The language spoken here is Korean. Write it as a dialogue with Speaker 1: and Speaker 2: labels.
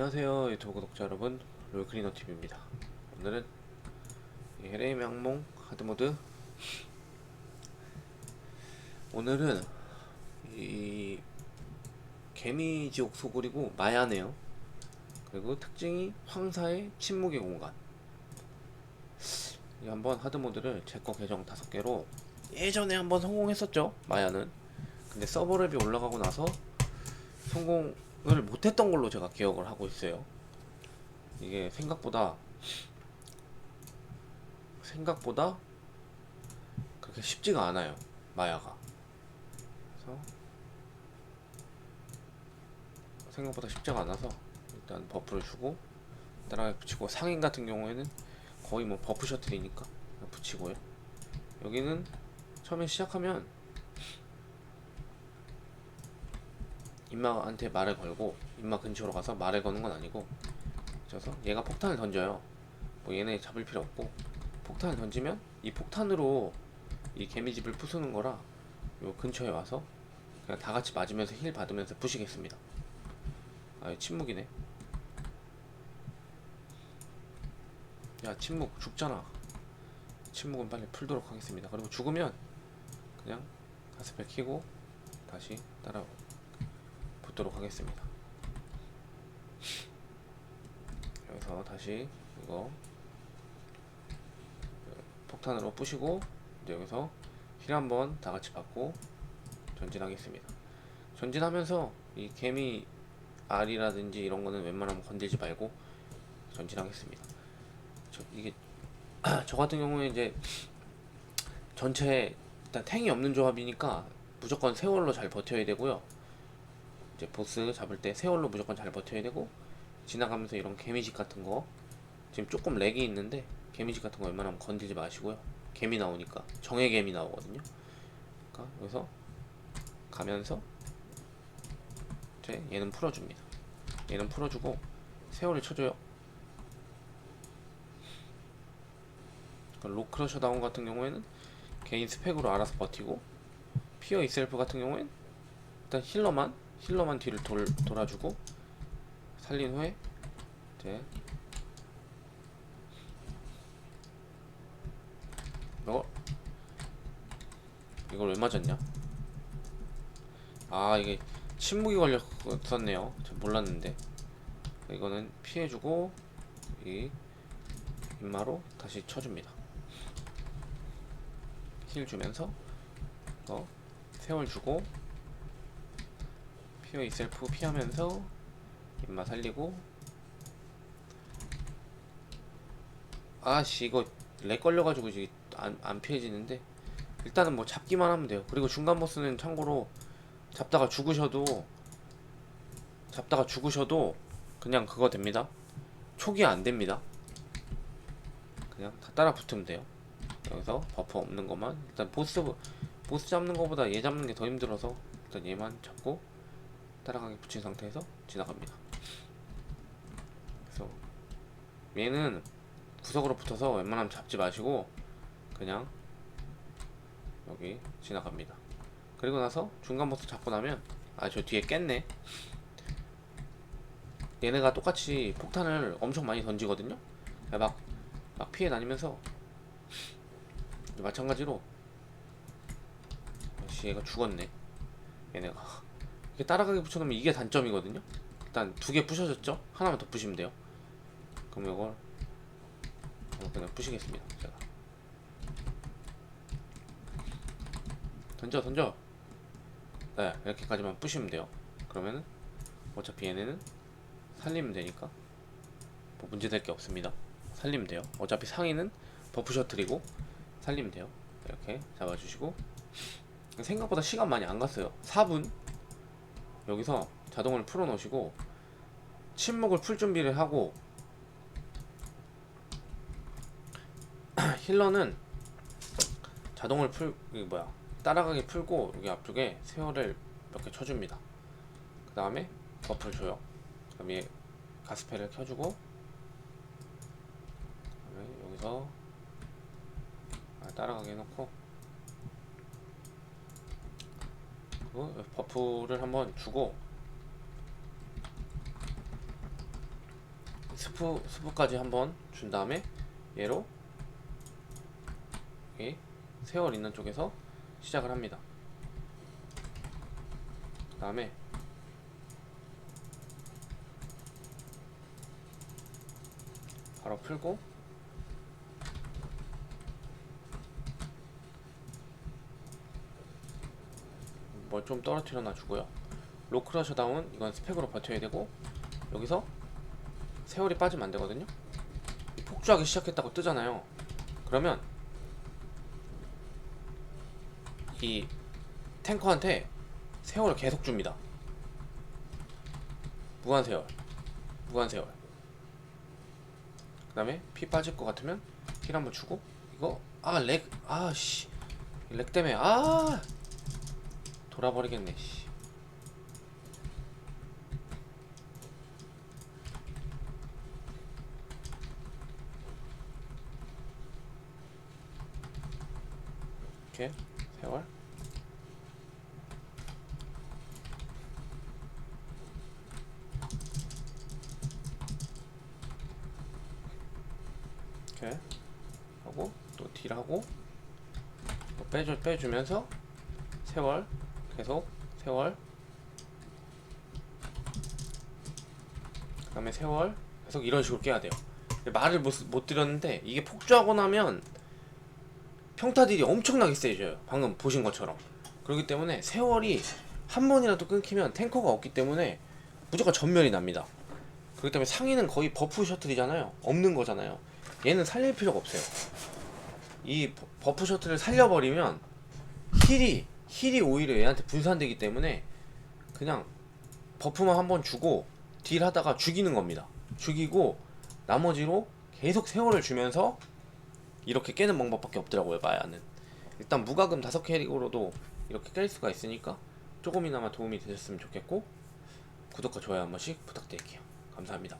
Speaker 1: 안녕하세요 유튜브 구독자 여러분. 롤클리너 TV입니다. 오늘은 이 LA 명몽 하드모드. 오늘은 이 개미지옥 소굴이고 마야네요. 그리고 특징이 황사의 침묵의 공간. 이 한번 하드모드를 제 거 계정 다섯 개로 예전에 한번 성공했었죠 마야는. 근데 서버랩이 올라가고 나서 성공 을 못했던 걸로 제가 기억을 하고 있어요. 이게 생각보다 생각보다 그렇게 쉽지가 않아요. 마야가. 그래서 생각보다 쉽지가 않아서 일단 버프를 주고 따라가 붙이고 상인 같은 경우에는 거의 뭐 버프 셔틀이니까 붙이고요. 여기는 처음에 시작하면 임마한테 말을 걸고 임마 근처로 가서 말을 거는 건 아니고 그래서 얘가 폭탄을 던져요. 뭐 얘네 잡을 필요 없고 폭탄을 던지면 이 폭탄으로 이 개미집을 부수는 거라 요 근처에 와서 그냥 다 같이 맞으면서 힐 받으면서 부시겠습니다. 아, 침묵이네. 야, 침묵 죽잖아. 침묵은 빨리 풀도록 하겠습니다. 그리고 죽으면 그냥 가스펠 키고 다시 따라 붙도록 하겠습니다. 여기서 다시 이거 폭탄으로 부시고 이제 여기서 힐 한번 다 같이 받고 전진하겠습니다. 전진하면서 이 개미 알이라든지 이런 거는 웬만하면 건들지 말고 전진하겠습니다. 저 이게 저 같은 경우에 이제 전체 일단 탱이 없는 조합이니까 무조건 세월로 잘 버텨야 되고요. 이제 보스 잡을 때 세월로 무조건 잘 버텨야 되고 지나가면서 이런 개미식 같은 거 지금 조금 렉이 있는데 개미식 같은 거 웬만하면 건들지 마시고요. 개미 나오니까 정예 개미 나오거든요. 그러니까 여기서 가면서 이제 얘는 풀어줍니다. 얘는 풀어주고 세월을 쳐줘요. 그러니까 로크러셔 다운 같은 경우에는 개인 스펙으로 알아서 버티고 피어 이셀프 같은 경우엔 일단 힐러만 힐러만 뒤를 돌, 돌아주고 살린 후에 이제 이거 이걸 왜 맞았냐? 아 이게 침묵이 걸렸었네요. 저 몰랐는데 이거는 피해주고 이 인마로 다시 쳐줍니다. 힐 주면서 이거 세월 주고 피어 이셀프 피하면서 입마 살리고. 아씨 이거 렉 걸려가지고 안, 안 피해지는데. 일단은 뭐 잡기만 하면 돼요. 그리고 중간 보스는 참고로 잡다가 죽으셔도 잡다가 죽으셔도 그냥 그거 됩니다. 초기 안 됩니다. 그냥 다 따라 붙으면 돼요. 여기서 버프 없는 것만. 일단 보스 보스 잡는 것보다 얘 잡는 게 더 힘들어서 일단 얘만 잡고 따라가게 붙인 상태에서 지나갑니다. 그래서 얘는 구석으로 붙어서 웬만하면 잡지 마시고 그냥 여기 지나갑니다. 그리고 나서 중간 보스 잡고 나면 아 저 뒤에 깼네. 얘네가 똑같이 폭탄을 엄청 많이 던지거든요. 막, 막 피해 다니면서 마찬가지로 씨 얘가 죽었네. 얘네가 이렇게 따라가게 붙여놓으면 이게 단점이거든요. 일단 두 개 부셔졌죠? 하나만 더 부시면 돼요. 그럼 이걸 그냥 부시겠습니다. 제가 던져 던져. 네 이렇게까지만 부시면 돼요. 그러면은 어차피 얘네는 살리면 되니까 뭐 문제될 게 없습니다. 살리면 돼요. 어차피 상위는 버프 셔틀이고 살리면 돼요. 이렇게 잡아주시고 생각보다 시간 많이 안 갔어요. 4분 여기서 자동을 풀어 놓으시고 침묵을 풀 준비를 하고 힐러는 자동을 풀 뭐야 따라가게 풀고 여기 앞쪽에 세월을 몇개 쳐줍니다. 그 다음에 버프를 줘요. 그 다음에 가스펠을 켜주고 그다음에 여기서 아, 따라가게 해놓고 그리고 버프를 한번 주고 스프 스프까지 한번 준 다음에 얘로 여기 세월 있는 쪽에서 시작을 합니다. 그 다음에 바로 풀고 뭘 좀 떨어뜨려 놔주고요. 로크러셔 다운 이건 스펙으로 버텨야 되고 여기서 세월이 빠지면 안 되거든요. 이 폭주하기 시작했다고 뜨잖아요. 그러면 이 탱커한테 세월을 계속 줍니다. 무한 세월, 무한 세월. 그 다음에 피 빠질 것 같으면 힐 한번 주고 이거 아렉 아씨 렉 때문에 아 돌아버리겠네 씨. 이렇게? 세월? 이렇게 하고 또 딜하고 또 빼줘 빼주면서 세월 계속 세월. 그 다음에 세월. 계속 이런 식으로 깨야 돼요. 말을 못, 못 드렸는데 이게 폭주하고 나면 평타딜이 엄청나게 세져요. 방금 보신 것처럼. 그렇기 때문에 세월이 한 번이라도 끊기면 탱커가 없기 때문에 무조건 전멸이 납니다. 그렇기 때문에 상위는 거의 버프 셔틀이잖아요. 없는 거잖아요. 얘는 살릴 필요가 없어요. 이 버- 버프 셔틀을 살려버리면 힐이 힐이 오히려 얘한테 분산되기 때문에 그냥 버프만 한 번 주고 딜 하다가 죽이는 겁니다. 죽이고 나머지로 계속 세월을 주면서 이렇게 깨는 방법밖에 없더라고요 마야는. 일단 무과금 다섯 캐릭으로도 이렇게 깰 수가 있으니까 조금이나마 도움이 되셨으면 좋겠고 구독과 좋아요 한 번씩 부탁드릴게요. 감사합니다